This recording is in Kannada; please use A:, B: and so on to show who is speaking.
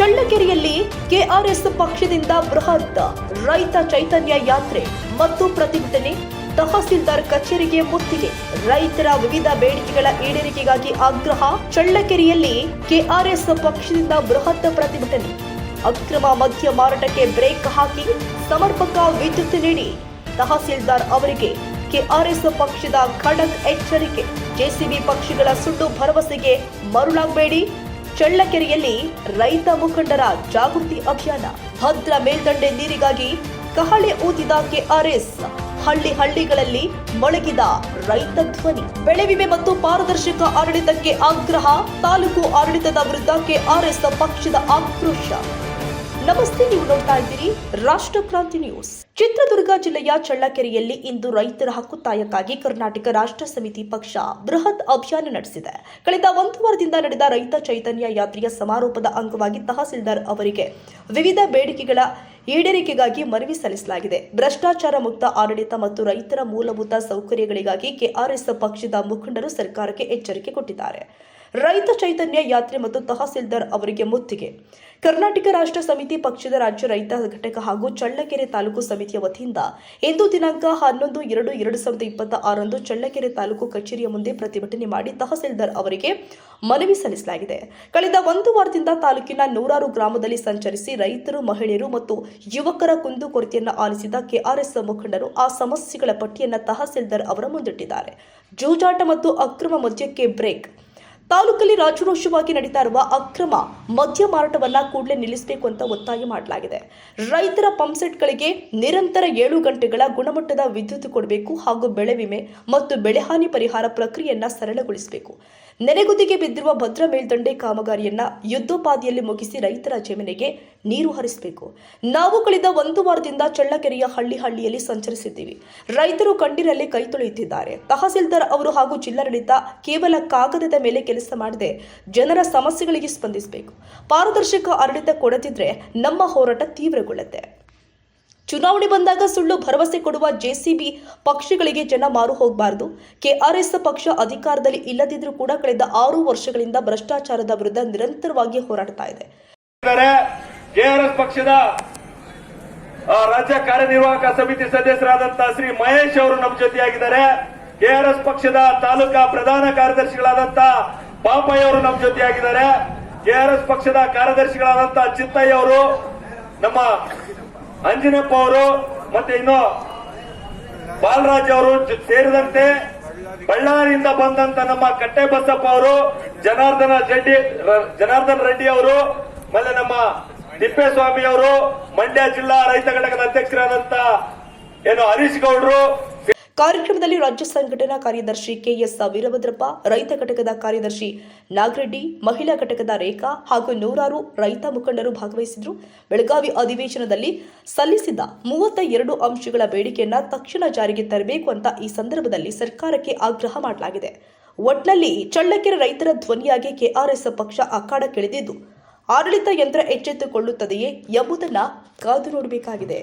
A: ಚಳ್ಳಕೆರೆಯಲ್ಲಿ ಕೆಆರ್ಎಸ್ ಪಕ್ಷದಿಂದ ಬೃಹತ್ ರೈತ ಚೈತನ್ಯ ಯಾತ್ರೆ ಮತ್ತು ಪ್ರತಿಭಟನೆ, ತಹಸೀಲ್ದಾರ್ ಕಚೇರಿಗೆ ಮುತ್ತಿಗೆ, ರೈತರ ವಿವಿಧ ಬೇಡಿಕೆಗಳ ಈಡೇರಿಕೆಗಾಗಿ ಆಗ್ರಹ, ಚಳ್ಳಕೆರೆಯಲ್ಲಿ ಕೆಆರ್ಎಸ್ ಪಕ್ಷದಿಂದ ಬೃಹತ್ ಪ್ರತಿಭಟನೆ. ಅಕ್ರಮ ಮದ್ಯ ಮಾರಾಟಕ್ಕೆ ಬ್ರೇಕ್ ಹಾಕಿ ಸಮರ್ಪಕ ವಿದ್ಯುತ್ ನೀಡಿ ತಹಸೀಲ್ದಾರ್ ಅವರಿಗೆ ಕೆಆರ್ಎಸ್ ಪಕ್ಷದ ಖಡಕ್ ಎಚ್ಚರಿಕೆ. ಜೆಸಿಬಿ ಪಕ್ಷಗಳ ಸುಳ್ಳು ಭರವಸೆಗೆ ಮರುಳಾಗಬೇಡಿ. ಚಳ್ಳಕೆರೆಯಲ್ಲಿ ರೈತ ಮುಖಂಡರ ಜಾಗೃತಿ ಅಭಿಯಾನ. ಭದ್ರ ಮೇಲ್ದಂಡೆ ನೀರಿಗಾಗಿ ಕಹಳೆ ಊದಿದ ಕೆಆರ್ಎಸ್. ಹಳ್ಳಿ ಹಳ್ಳಿಗಳಲ್ಲಿ ಮೊಳಗಿದ ರೈತ ಧ್ವನಿ. ಬೆಳೆ ವಿಮೆ ಮತ್ತು ಪಾರದರ್ಶಕ ಆಡಳಿತಕ್ಕೆ ಆಗ್ರಹ, ತಾಲೂಕು ಆಡಳಿತದ ವಿರುದ್ಧ ಕೆಆರ್ಎಸ್ ಪಕ್ಷದ ಆಕ್ರೋಶ. ನಮಸ್ತೆ, ನೀವು ನೋಡ್ತಾ ಇದ್ದೀರಿ ರಾಷ್ಟ್ರ ಕ್ರಾಂತಿ ನ್ಯೂಸ್. ಚಿತ್ರದುರ್ಗ ಜಿಲ್ಲೆಯ ಚಳ್ಳಕೆರೆಯಲ್ಲಿ ಇಂದು ರೈತರ ಹಕ್ಕುತ್ತಾಯಕ್ಕಾಗಿ ಕರ್ನಾಟಕ ರಾಷ್ಟ್ರ ಸಮಿತಿ ಪಕ್ಷ ಬೃಹತ್ ಅಭಿಯಾನ ನಡೆಸಿದೆ. ಕಳೆದ ಒಂದು ವಾರದಿಂದ ನಡೆದ ರೈತ ಚೈತನ್ಯ ಯಾತ್ರೆಯ ಸಮಾರೋಪದ ಅಂಗವಾಗಿ ತಹಸೀಲ್ದಾರ್ ಅವರಿಗೆ ವಿವಿಧ ಬೇಡಿಕೆಗಳ ಈಡೇರಿಕೆಗಾಗಿ ಮನವಿ ಸಲ್ಲಿಸಲಾಗಿದೆ. ಭ್ರಷ್ಟಾಚಾರ ಮುಕ್ತ ಆಡಳಿತ ಮತ್ತು ರೈತರ ಮೂಲಭೂತ ಸೌಕರ್ಯಗಳಿಗಾಗಿ ಕೆಆರ್ಎಸ್ ಪಕ್ಷದ ಮುಖಂಡರು ಸರ್ಕಾರಕ್ಕೆ ಎಚ್ಚರಿಕೆ ಕೊಟ್ಟಿದ್ದಾರೆ. ರೈತ ಚೈತನ್ಯ ಯಾತ್ರೆ ಮತ್ತು ತಹಸೀಲ್ದಾರ್ ಅವರಿಗೆ ಮುತ್ತಿಗೆ. ಕರ್ನಾಟಕ ರಾಷ್ಟ್ರ ಸಮಿತಿ ಪಕ್ಷದ ರಾಜ್ಯ ರೈತ ಘಟಕ ಹಾಗೂ ಚಳ್ಳಕೆರೆ ತಾಲೂಕು ಸಮಿತಿಯ ವತಿಯಿಂದ ಇಂದು ದಿನಾಂಕ ಹನ್ನೊಂದು ಎರಡು ಎರಡು ಸಾವಿರದ ಇಪ್ಪತ್ತ ಆರಂದು ಚಳ್ಳಕೆರೆ ತಾಲೂಕು ಕಚೇರಿಯ ಮುಂದೆ ಪ್ರತಿಭಟನೆ ಮಾಡಿ ತಹಸೀಲ್ದಾರ್ ಅವರಿಗೆ ಮನವಿ ಸಲ್ಲಿಸಲಾಗಿದೆ. ಕಳೆದ ಒಂದು ವಾರದಿಂದ ತಾಲೂಕಿನ ನೂರಾರು ಗ್ರಾಮದಲ್ಲಿ ಸಂಚರಿಸಿ ರೈತರು, ಮಹಿಳೆಯರು ಮತ್ತು ಯುವಕರ ಕುಂದುಕೊರತೆಯನ್ನು ಆಲಿಸಿದ ಕೆಆರ್ಎಸ್ ಮುಖಂಡರು ಆ ಸಮಸ್ಯೆಗಳ ಪಟ್ಟಿಯನ್ನು ತಹಸೀಲ್ದಾರ್ ಅವರ ಮುಂದಿಟ್ಟಿದ್ದಾರೆ. ಜೂಜಾಟ ಮತ್ತು ಅಕ್ರಮ ಮದ್ಯಕ್ಕೆ ಬ್ರೇಕ್ ತಾಲೂಕಲ್ಲಿ ರಾಜರೋಷವಾಗಿ ನಡೀತಾ ಇರುವ ಅಕ್ರಮ ಮದ್ಯ ಮಾರಾಟವನ್ನ ಕೂಡಲೇ ನಿಲ್ಲಿಸಬೇಕು ಅಂತ ಒತ್ತಾಯ ಮಾಡಲಾಗಿದೆ. ರೈತರ ಪಂಪ್ಸೆಟ್ಗಳಿಗೆ ನಿರಂತರ ಏಳು ಗಂಟೆಗಳ ಗುಣಮಟ್ಟದ ವಿದ್ಯುತ್ ಕೊಡಬೇಕು ಹಾಗೂ ಬೆಳೆ ವಿಮೆ ಮತ್ತು ಬೆಳೆಹಾನಿ ಪರಿಹಾರ ಪ್ರಕ್ರಿಯೆಯನ್ನ ಸರಳಗೊಳಿಸಬೇಕು. ನೆನೆಗುದಿಗೆ ಬಿದ್ದಿರುವ ಭದ್ರ ಮೇಲ್ದಂಡೆ ಕಾಮಗಾರಿಯನ್ನ ಯುದ್ಧೋಪಾದಿಯಲ್ಲಿ ಮುಗಿಸಿ ರೈತರ ಜಮೀನಿಗೆ ನೀರು ಹರಿಸಬೇಕು. ನಾವು ಕಳೆದ ಒಂದು ವಾರದಿಂದ ಚಳ್ಳಕೆರೆಯ ಹಳ್ಳಿ ಹಳ್ಳಿಯಲ್ಲಿ ಸಂಚರಿಸಿದ್ದೀವಿ. ರೈತರು ಕಣ್ಣೀರಲ್ಲಿ ಕೈ ತೊಳೆಯುತ್ತಿದ್ದಾರೆ. ತಹಸೀಲ್ದಾರ್ ಅವರು ಹಾಗೂ ಜಿಲ್ಲಾಡಳಿತ ಕೇವಲ ಕಾಗದದ ಮೇಲೆ ಮಾಡದೆ ಜನರ ಸಮಸ್ಯೆಗಳಿಗೆ ಸ್ಪಂದಿಸಬೇಕು. ಪಾರದರ್ಶಕ ಆಡಳಿತ ಕೊಡದಿದ್ರೆ ನಮ್ಮ ಹೋರಾಟ ತೀವ್ರಗೊಳ್ಳುತ್ತೆ. ಚುನಾವಣೆ ಬಂದಾಗ ಸುಳ್ಳು ಭರವಸೆ ಕೊಡುವ ಜೆಸಿಬಿ ಪಕ್ಷಗಳಿಗೆ ಜನ ಮಾರು ಹೋಗಬಾರದು. ಕೆಆರ್ಎಸ್ ಪಕ್ಷ ಅಧಿಕಾರದಲ್ಲಿ ಇಲ್ಲದಿದ್ರೂ ಕೂಡ ಕಳೆದ ಆರು ವರ್ಷಗಳಿಂದ ಭ್ರಷ್ಟಾಚಾರದ ವಿರುದ್ಧ ನಿರಂತರವಾಗಿ ಹೋರಾಡ್ತಾ ಇದೆ.
B: ಪಕ್ಷದ ರಾಜ್ಯ ಕಾರ್ಯನಿರ್ವಾಹಕ ಸಮಿತಿ ಸದಸ್ಯರಾದಂತಹ ಶ್ರೀ ಮಹೇಶ್ ಅವರು ನಮ್ಮ ಜೊತೆಯಾಗಿದ್ದಾರೆ. ಕೆಆರ್ಎಸ್ ಪಕ್ಷದ ತಾಲೂಕಾ ಪ್ರಧಾನ ಕಾರ್ಯದರ್ಶಿಗಳಾದಂತಹ ಪಾಪಯ್ಯ ಅವರು ನಮ್ಮ ಜೊತೆಯಾಗಿದ್ದಾರೆ. ಕೆಆರ್ಎಸ್ ಪಕ್ಷದ ಕಾರ್ಯದರ್ಶಿಗಳಾದಂತಹ ಚಿತ್ತಯ್ಯ ಅವರು, ನಮ್ಮ ಅಂಜಿನಪ್ಪ ಅವರು, ಮತ್ತೆ ಇನ್ನು ಬಾಲರಾಜ್ ಅವರು ಸೇರಿದಂತೆ ಬಳ್ಳಾರಿಯಿಂದ ಬಂದಂತ ನಮ್ಮ ಕಟ್ಟೆ ಬಸಪ್ಪ ಅವರು, ಜನಾರ್ದನ ರೆಡ್ಡಿ ಜನಾರ್ದನ್ ರೆಡ್ಡಿ ಅವರು ಮತ್ತೆ ನಮ್ಮ ತಿಪ್ಪೇಸ್ವಾಮಿ ಅವರು, ಮಂಡ್ಯ ಜಿಲ್ಲಾ ರೈತ ಘಟಕದ ಅಧ್ಯಕ್ಷರಾದಂತ ಏನು ಹರೀಶ್ ಗೌಡ್ರು
A: ಕಾರ್ಯಕ್ರಮದಲ್ಲಿ ರಾಜ್ಯ ಸಂಘಟನಾ ಕಾರ್ಯದರ್ಶಿ ಕೆಎಸ್ ವೀರಭದ್ರಪ್ಪ, ರೈತ ಘಟಕದ ಕಾರ್ಯದರ್ಶಿ ನಾಗರೆಡ್ಡಿ, ಮಹಿಳಾ ಘಟಕದ ರೇಖಾ ಹಾಗೂ ನೂರಾರು ರೈತ ಮುಖಂಡರು ಭಾಗವಹಿಸಿದ್ರು. ಬೆಳಗಾವಿ ಅಧಿವೇಶನದಲ್ಲಿ ಸಲ್ಲಿಸಿದ ಮೂವತ್ತ ಎರಡು ಅಂಶಗಳ ಬೇಡಿಕೆಯನ್ನ ತಕ್ಷಣ ಜಾರಿಗೆ ತರಬೇಕು ಅಂತ ಈ ಸಂದರ್ಭದಲ್ಲಿ ಸರ್ಕಾರಕ್ಕೆ ಆಗ್ರಹ ಮಾಡಲಾಗಿದೆ. ಒಟ್ನಲ್ಲಿ ಚಳ್ಳಕೆರೆ ರೈತರ ಧ್ವನಿಯಾಗಿ ಕೆಆರ್ಎಸ್ ಪಕ್ಷ ಅಖಾಡಕ್ಕಿಳಿದಿದ್ದು ಆಡಳಿತ ಯಂತ್ರ ಎಚ್ಚೆತ್ತುಕೊಳ್ಳುತ್ತದೆಯೇ ಎಂಬುದನ್ನು ಕಾದು ನೋಡಬೇಕಾಗಿದೆ.